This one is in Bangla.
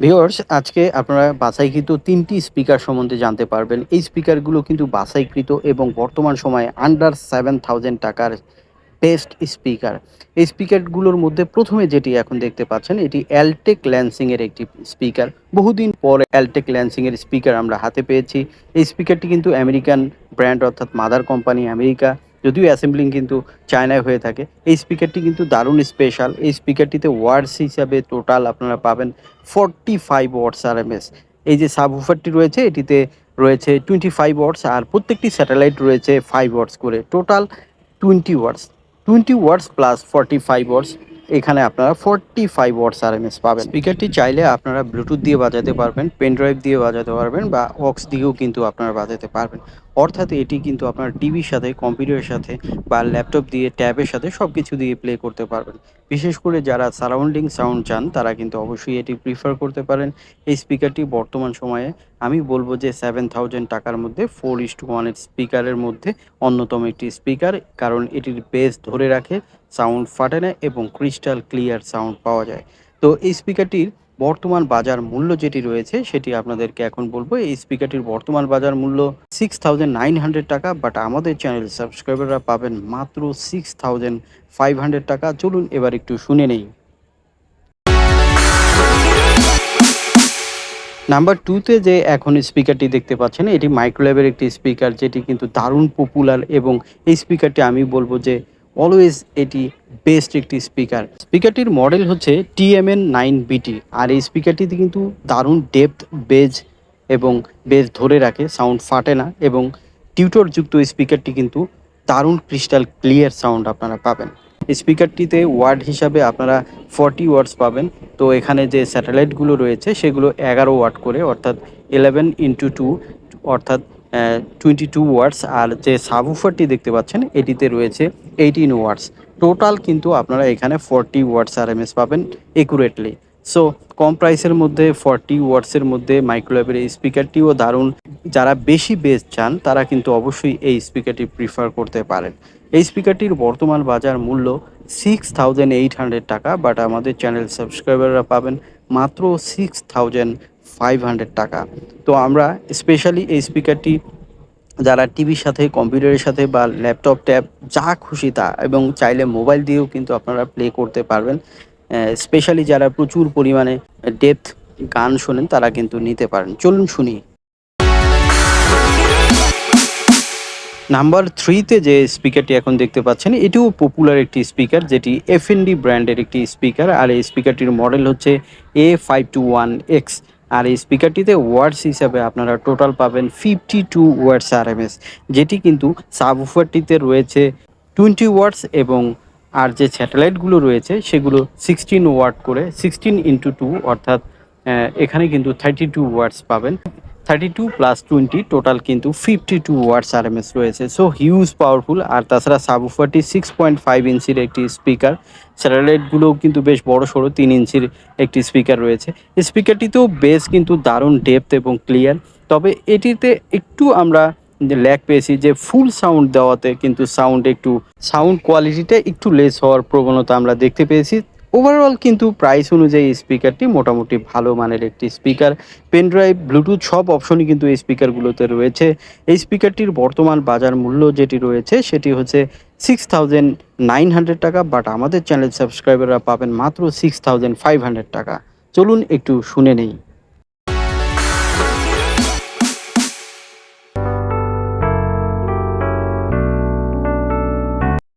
ভিউয়ার্স আজকে আপনারা বাছাইকৃত তিনটি স্পিকার সম্বন্ধে জানতে পারবেন। এই স্পিকারগুলো কিন্তু বাছাইকৃত এবং বর্তমান সময়ে আন্ডার সেভেন থাউজেন্ড টাকার বেস্ট স্পিকার এই স্পিকারগুলোর মধ্যে প্রথমে যেটি এখন দেখতে পাচ্ছেন, এটি অ্যালটেক ল্যান্সিংয়ের একটি স্পিকার বহুদিন পরে অ্যালটেক ল্যান্সিংয়ের স্পিকার আমরা হাতে পেয়েছি। এই স্পিকারটি কিন্তু আমেরিকান ব্র্যান্ড অর্থাৎ মাদার কোম্পানি আমেরিকা যদিও অ্যাসেম্বলিং কিন্তু চায়নায় হয়ে থাকে। এই স্পিকারটি কিন্তু দারুণ স্পেশাল এই স্পিকারটিতে ওয়ার্ডস হিসাবে টোটাল আপনারা পাবেন forty five watts R M S এই যে সাব ওফারটি রয়েছে, এটিতে রয়েছে টোয়েন্টি ফাইভ ওয়ার্ডস আর প্রত্যেকটি স্যাটেলাইট রয়েছে ফাইভ ওয়ার্ডস করে। Total twenty watts twenty watts plus forty five watts এখানে আপনারা forty five watts R M S পাবেন। স্পিকারটি চাইলে আপনারা ব্লুটুথ দিয়ে বাজাতে পারবেন পেন ড্রাইভ দিয়ে বাজাতে পারবেন বা অক্স দিয়েও কিন্তু আপনারা বাজাতে পারবেন। অর্থাৎ এটি কিন্তু আপনার টিভির সাথে কম্পিউটারের সাথে বা ল্যাপটপ দিয়ে ট্যাবের সাথে সব কিছু দিয়ে প্লে করতে পারবেন। বিশেষ করে যারা সারাউন্ডিং সাউন্ড চান, তারা কিন্তু অবশ্যই এটি প্রিফার করতে পারেন। এই স্পিকারটি বর্তমান সময়ে আমি বলব যে সেভেন থাউজেন্ড টাকার মধ্যে ফোর ইস টু ওয়ানের স্পিকারের মধ্যে অন্যতম একটি স্পিকার কারণ এটির বেস ধরে রাখে। সাউন্ড ফাটে না এবং ক্রিস্টাল ক্লিয়ার সাউন্ড পাওয়া যায়। তো এই স্পিকারটির বর্তমান বাজার মূল্য যেটি রয়েছে, সেটি আপনাদেরকে এখন বলব, এই স্পিকারটির বর্তমান বাজার মূল্য সিক্স থাউজেন্ড নাইন হান্ড্রেড টাকা বাট আমাদের চ্যানেল সাবস্ক্রাইবাররা পাবেন মাত্র সিক্স থাউজেন্ড ফাইভ হান্ড্রেড টাকা। চলুন এবার একটু শুনে নেই। নাম্বার টুতে যে এখন স্পিকারটি দেখতে পাচ্ছেন, এটি মাইক্রোলেভের একটি স্পিকার, যেটি কিন্তু দারুণ পপুলার এবং এই স্পিকারটি আমি বলব যে অলওয়েজ এটি বেস্ট একটি স্পিকার স্পিকারটির মডেল হচ্ছে টিএমএন নাইন বিটি আর এই স্পিকারটিতে কিন্তু দারুণ ডেপথ বেজ এবং বেজ ধরে রাখে সাউন্ড ফাটে না এবং টিউটরযুক্ত স্পিকারটি কিন্তু দারুণ ক্রিস্টাল ক্লিয়ার সাউন্ড আপনারা পাবেন। স্পিকারটিতে ওয়ার্ড হিসাবে আপনারা ফর্টি ওয়ার্ডস পাবেন। তো এখানে যে স্যাটেলাইটগুলো রয়েছে, সেগুলো এগারো ওয়াট করে, অর্থাৎ ইলেভেন ইন্টু টু অর্থাৎ টোয়েন্টি টু ওয়ার্ডস আর যে সাবউফারটি দেখতে পাচ্ছেন, এটিতে রয়েছে এইটিন ওয়ার্ডস টোটাল কিন্তু আপনারা এখানে forty watts R M S পাবেন একুরেটলি সো কম প্রাইসের মধ্যে ফর্টি ওয়ার্ডসের মধ্যে মাইক্রোওয়েভের এই স্পিকারটিও দারুণ। যারা বেশি বেস চান, তারা কিন্তু অবশ্যই এই স্পিকারটি প্রিফার করতে পারেন। এই স্পিকারটির বর্তমান বাজার মূল্য সিক্স থাউজেন্ড এইট হান্ড্রেড টাকা বাট আমাদের চ্যানেল সাবস্ক্রাইবাররা পাবেন মাত্র সিক্স থাউজেন্ড ফাইভ হান্ড্রেড টাকা। তো আমরা স্পেশালি এই স্পিকারটি যারা টিভির সাথে কম্পিউটারের সাথে বা ল্যাপটপ ট্যাব যা খুশি তা, এবং চাইলে মোবাইল দিয়েও কিন্তু আপনারা প্লে করতে পারবেন। স্পেশালি যারা প্রচুর পরিমাণে ডেপথ গান শোনেন, তারা কিন্তু নিতে পারেন। চলুন শুনি। নাম্বার থ্রিতে যে স্পিকারটি এখন দেখতে পাচ্ছেন, এটিও পপুলার একটি স্পিকার যেটি এফএনডি ব্র্যান্ডের একটি স্পিকার আর এই স্পিকারটির মডেল হচ্ছে A five two one X R এই স্পিকারটিতে ওয়ার্ডস হিসাবে আপনারা টোটাল পাবেন fifty two watts R M S যেটি কিন্তু সাবওয়ারটিতে রয়েছে টোয়েন্টি ওয়ার্ডস এবং আর যে স্যাটেলাইটগুলো রয়েছে, সেগুলো সিক্সটিন ওয়ার্ড করে সিক্সটিন ইন্টু টু অর্থাৎ এখানে কিন্তু থার্টি টু ওয়ার্ডস পাবেন। Thirty two plus twenty total কিন্তু fifty two watts R M S রয়েছে। সো হিউজ পাওয়ারফুল আর তাছাড়া সাবউফারটি সিক্স পয়েন্ট ফাইভ ইঞ্চির একটি স্পিকার স্যাটেলাইটগুলোও কিন্তু বেশ বড় সড়ো তিন ইঞ্চির একটি স্পিকার রয়েছে। স্পিকারটিতেও বেস কিন্তু দারুণ ডেপথ এবং ক্লিয়ার তবে এটিতে একটু আমরা ল্যাক পেয়েছি যে ফুল সাউন্ড দেওয়াতে কিন্তু সাউন্ড একটু সাউন্ড কোয়ালিটিটা একটু লেস হওয়ার প্রবণতা আমরা দেখতে পেয়েছি। ওভারঅল কিন্তু প্রাইস অনুযায়ী স্পিকারটি মোটামুটি ভালো মানের একটি স্পিকার পেনড্রাইভ ব্লুটুথ সব অপশনই কিন্তু এই স্পিকারগুলোতে রয়েছে। এই স্পিকারটির বর্তমান বাজার মূল্য যেটি রয়েছে সেটি হচ্ছে সিক্স থাউজেন্ড নাইন হান্ড্রেড টাকা বাট আমাদের চ্যানেল সাবস্ক্রাইবাররা পাবেন মাত্র সিক্স থাউজেন্ড ফাইভ হান্ড্রেড টাকা। চলুন একটু শুনে নেই।